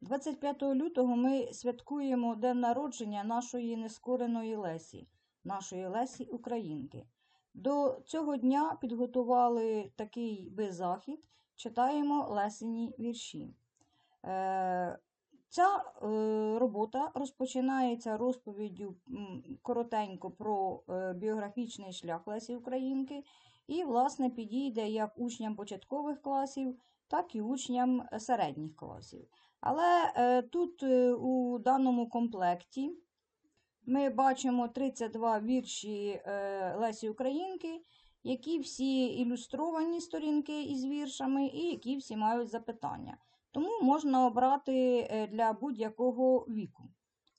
25 лютого ми святкуємо день народження нашої нескореної Лесі, нашої Лесі Українки. До цього дня підготували такий би захід, читаємо Лесені вірші. Е, Ця е, робота розпочинається розповіддю коротенько про е, біографічний шлях Лесі Українки і, власне, підійде як учням початкових класів, так і учням е, середніх класів. Але е, тут е, у даному комплекті ми бачимо 32 вірші Лесі Українки, які всі ілюстровані сторінки із віршами, і які всі мають запитання. Тому можна обрати для будь-якого віку.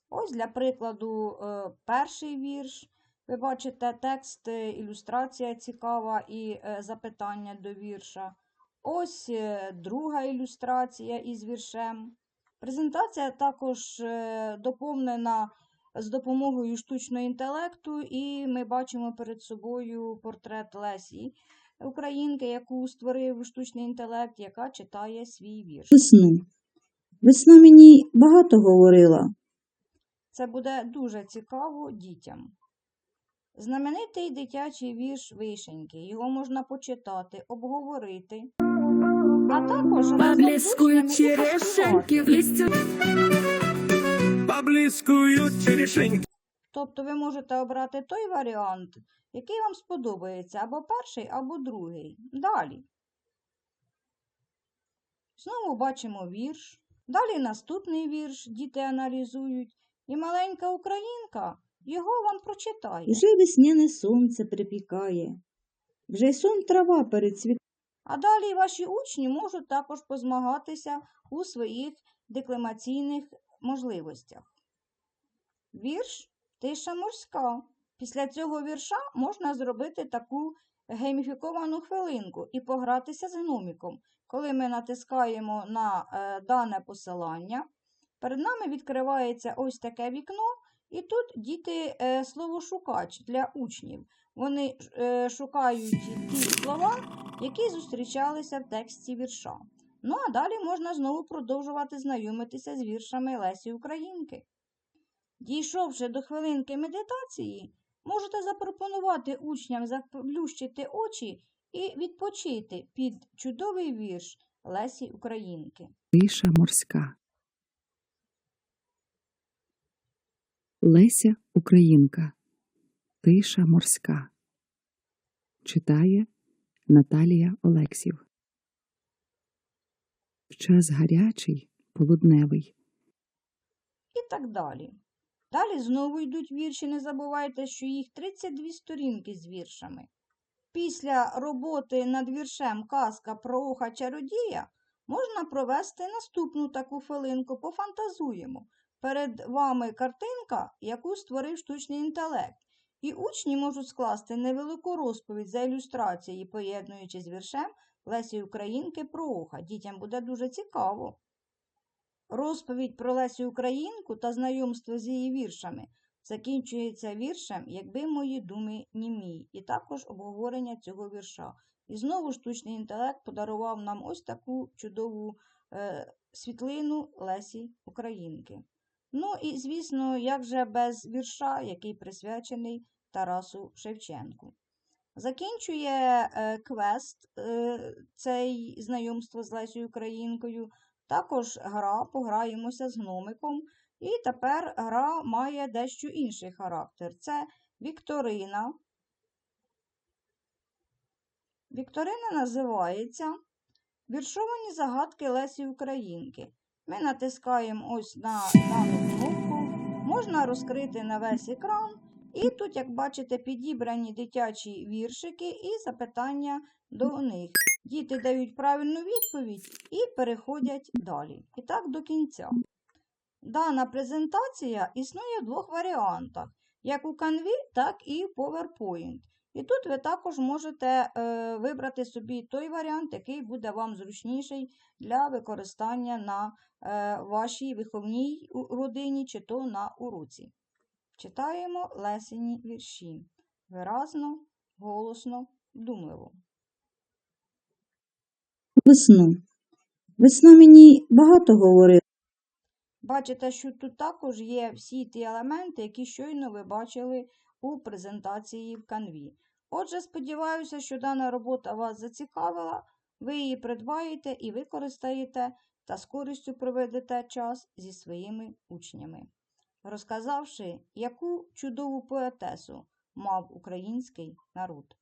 Ось для прикладу, перший вірш. Ви бачите текст, ілюстрація цікава і запитання до вірша. Ось е, друга ілюстрація із віршем. Презентація також е, доповнена з допомогою штучного інтелекту, і ми бачимо перед собою портрет Лесі Українки, яку створив штучний інтелект, яка читає свій вірш. Весну. Весна мені багато говорила. Це буде дуже цікаво дітям. Знаменитий дитячий вірш Вишеньки. Його можна почитати, обговорити. А також Поблескуют черешеньки в листья. Поблискують черешеньки. Тобто ви можете обрати той варіант, який вам сподобається, або перший, або другий. Далі. Знову бачимо вірш. Далі наступний вірш діти аналізують. І маленька українка його вам прочитає. Уже весняне сонце припікає. Вже й сон трава перецвітає. А далі ваші учні можуть також позмагатися у своїх декламаційних можливостях. Вірш Тиша морська. Після цього вірша можна зробити таку гейміфіковану хвилинку і погратися з гноміком. Коли ми натискаємо на е, дане посилання, перед нами відкривається ось таке вікно, і тут діти е, словошукач для учнів. Вони е, шукають ті слова, які зустрічалися в тексті вірша. Ну а далі можна знову продовжувати знайомитися з віршами Лесі Українки. Дійшовши до хвилинки медитації, можете запропонувати учням заплющити очі і відпочити під чудовий вірш Лесі Українки. Тиша морська. Леся Українка. Тиша морська. Читає Наталія Олексів. В час гарячий, полудневий. і так далі. Далі знову йдуть вірші, не забувайте, що їх 32 сторінки з віршами. Після роботи над віршем Казка про оха чародія можна провести наступну таку хвилинку, пофантазуємо. Перед вами картинка, яку створив штучний інтелект, і учні можуть скласти невелику розповідь за ілюстрації, поєднуючи з віршем Лесі Українки про оха. Дітям буде дуже цікаво. Розповідь про Лесю Українку та знайомство з її віршами закінчується віршем Якби мої думи німі, і також обговорення цього вірша. І знову штучний інтелект подарував нам ось таку чудову е, світлину Лесі Українки. Ну і, звісно, як же без вірша, який присвячений Тарасу Шевченку. Закінчує е, квест е, цей знайомство з Лесею Українкою. Також гра, пограємося з гномиком. І тепер гра має дещо інший характер. Це Вікторина. Вікторина називається Віршовані загадки Лесі Українки. Ми натискаємо ось на дану кнопку. Можна розкрити на весь екран. І тут, як бачите, підібрані дитячі віршики і запитання до них. Діти дають правильну відповідь і переходять далі. І так до кінця. Дана презентація існує в двох варіантах: як у Canvі, так і в PowerPoint. І тут ви також можете е, вибрати собі той варіант, який буде вам зручніший для використання на е, вашій виховній родині чи то на уроці. Читаємо лесені вірші. Виразно, голосно, вдумливо. Весну. Весна мені багато говорила. Бачите, що тут також є всі ті елементи, які щойно ви бачили у презентації в канві. Отже, сподіваюся, що дана робота вас зацікавила, ви її придбаєте і використаєте та з користю проведете час зі своїми учнями, розказавши, яку чудову поетесу мав український народ.